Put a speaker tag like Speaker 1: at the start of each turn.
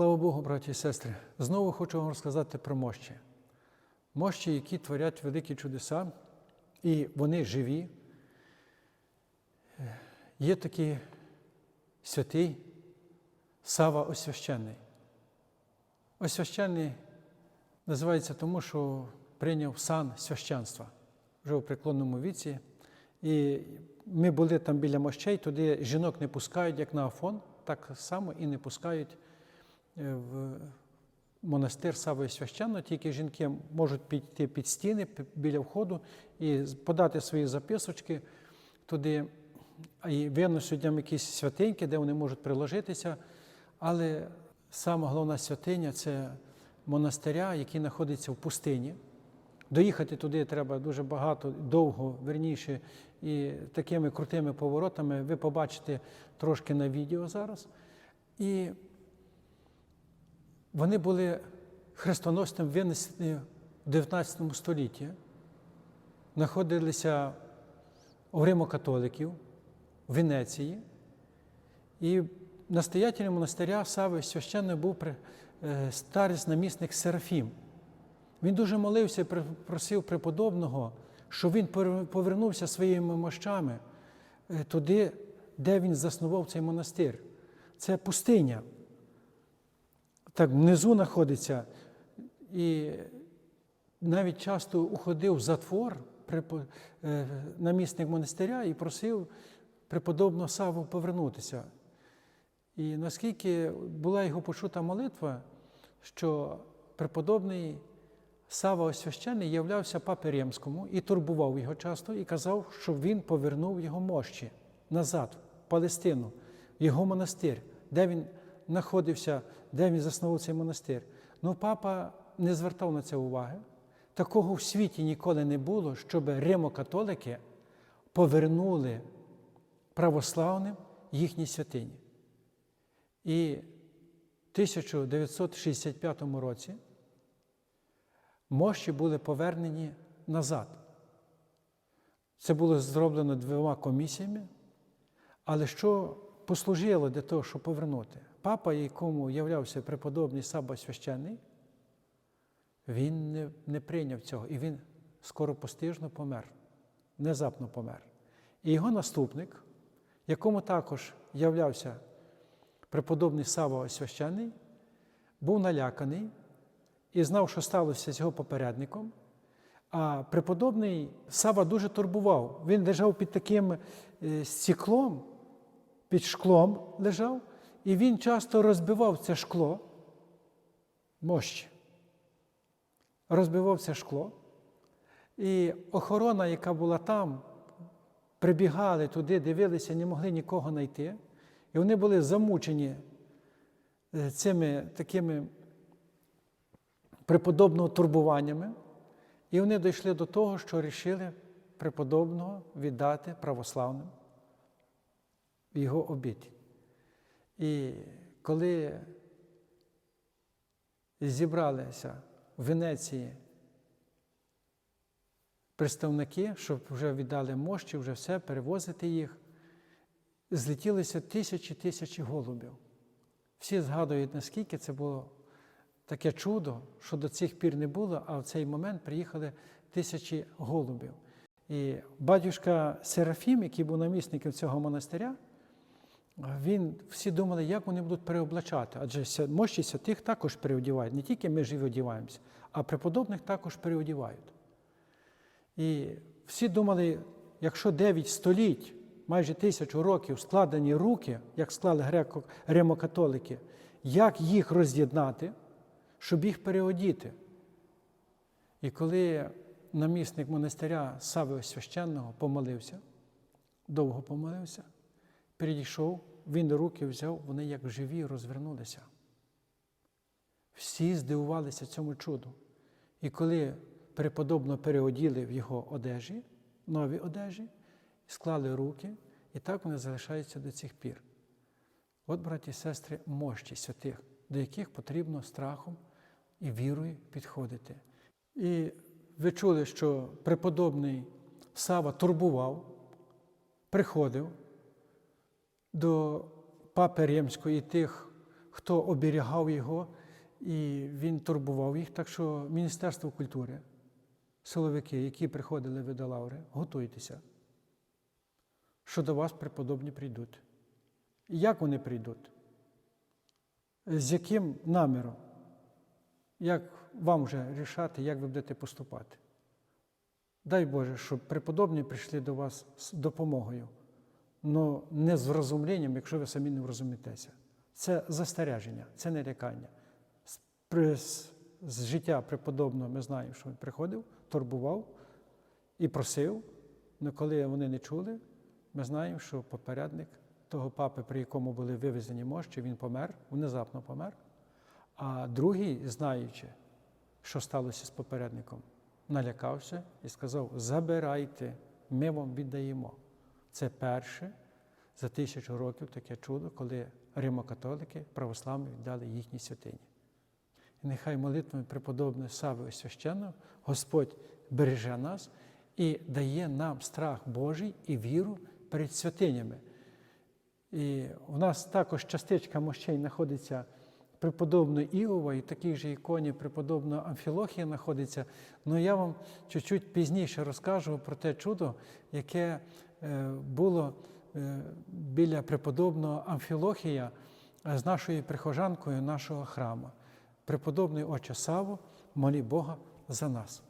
Speaker 1: Слава Богу, браті і сестри. Знову хочу вам розказати про мощі. Мощі, які творять великі чудеса, і вони живі. Е, Є такий святий Сава Освященний. Освященний називається тому, що прийняв сан священства вже у преклонному віці. І ми були там біля мощей, туди жінок не пускають, як на Афон, так само і не пускають в монастир Сави Священного, тільки жінки можуть піти під стіни біля входу і подати свої записочки туди, і виносять там якісь святинки, де вони можуть приложитися. Але сама головна святиня це монастиря, який знаходиться в пустині. Доїхати туди треба дуже багато, довго, верніше, і такими крутими поворотами ви побачите трошки на відео зараз. І вони були хрестоносцем винесені в 19 столітті, знаходилися у римокатоликів в Венеції. І настоятелем монастиря Сави священною був е, старець намісник Серафім. Він дуже молився і просив преподобного, щоб він повернувся своїми мощами е, туди, де він заснував цей монастир. Це пустиня. Так внизу знаходиться. І навіть часто уходив в затвор е, намісник монастиря і просив преподобного Саву повернутися. І наскільки була його почута молитва, що преподобний Сава Освящений являвся папі Римському і турбував його часто, і казав, щоб він повернув його мощі назад, в Палестину, в його монастир, де він знаходився, де він заснував цей монастир. Ну, папа не звертав на це уваги. Такого в світі ніколи не було, щоб римокатолики повернули православним їхні святині. І в 1965 році мощі були повернені назад. Це було зроблено двома комісіями, але що послужило для того, щоб повернути? Папа, якому являвся преподобний Саба священний, він не, не прийняв цього, і він скоропостижно помер, внезапно помер. І його наступник, якому також являвся преподобний Сава священний, був наляканий і знав, що сталося з його попередником. А преподобний Сава дуже турбував. Він лежав під таким е, стеклом, під шклом лежав, і він часто розбивав це шкло, мощі. Розбивав це шкло. І охорона, яка була там, прибігали туди, дивилися, не могли нікого знайти. І вони були замучені е, цими такими преподобного турбуваннями. І вони дійшли до того, що вирішили преподобного віддати православним в його обід. І коли зібралися в Венеції представники, щоб вже віддали мощі, вже все, перевозити їх, злетілися тисячі тисячі голубів. Всі згадують, наскільки це було таке чудо, що до цих пір не було, а в цей момент приїхали тисячі голубів. І батюшка Серафім, який був намісником цього монастиря, він всі думали, як вони будуть переоблачати. Адже мощі святих також переодівають. Не тільки ми живі одіваємося, а преподобних також переодівають. І всі думали, якщо 9 століть, майже тисячу років складені руки, як склали греко римокатолики, як їх роз'єднати, щоб їх переодіти. І коли намісник монастиря Сави Священного помолився, довго помолився, підійшов, він руки взяв, вони як живі розвернулися. Всі здивувалися цьому чуду. І коли преподобно переоділи в його одежі, нові одежі, склали руки, і так вони залишаються до цих пір. От, браті і сестри, мощі святих, до яких потрібно страхом і вірою підходити. І ви чули, що преподобний Сава турбував, приходив до папи Римського і тих хто оберігав його, і він турбував їх. Так що Міністерство культури, силовики, які приходили ви до лаври, готуйтеся, що до вас преподобні прийдуть. Як вони прийдуть? З яким наміром? Як вам вже рішати, як ви будете поступати? Дай Боже, щоб преподобні прийшли до вас з допомогою, але не з врозумленням, якщо ви самі не врозумітеся. Це застереження, це не з, з життя преподобного ми знаємо, що він приходив, турбував і просив, але коли вони не чули, ми знаємо, що попередник того папи, при якому були вивезені мощі, він помер, внезапно помер. А другий, знаючи, що сталося з попередником, налякався і сказав: Забирайте, ми вам віддаємо. Це перше за тисячу років таке чудо, коли римокатолики православні віддали їхні святині. І нехай молитвами преподобної Сави священного Господь береже нас і дає нам страх Божий і віру перед святинями. І у нас також частичка мощей знаходиться преподобної Іова, і такій же іконі преподобного Амфілохія знаходиться. Ну я вам чуть-чуть пізніше розкажу про те чудо, яке е, було е, біля преподобного Амфілохія е, з нашою прихожанкою нашого храму. Преподобний Отче Саву, молі Бога за нас.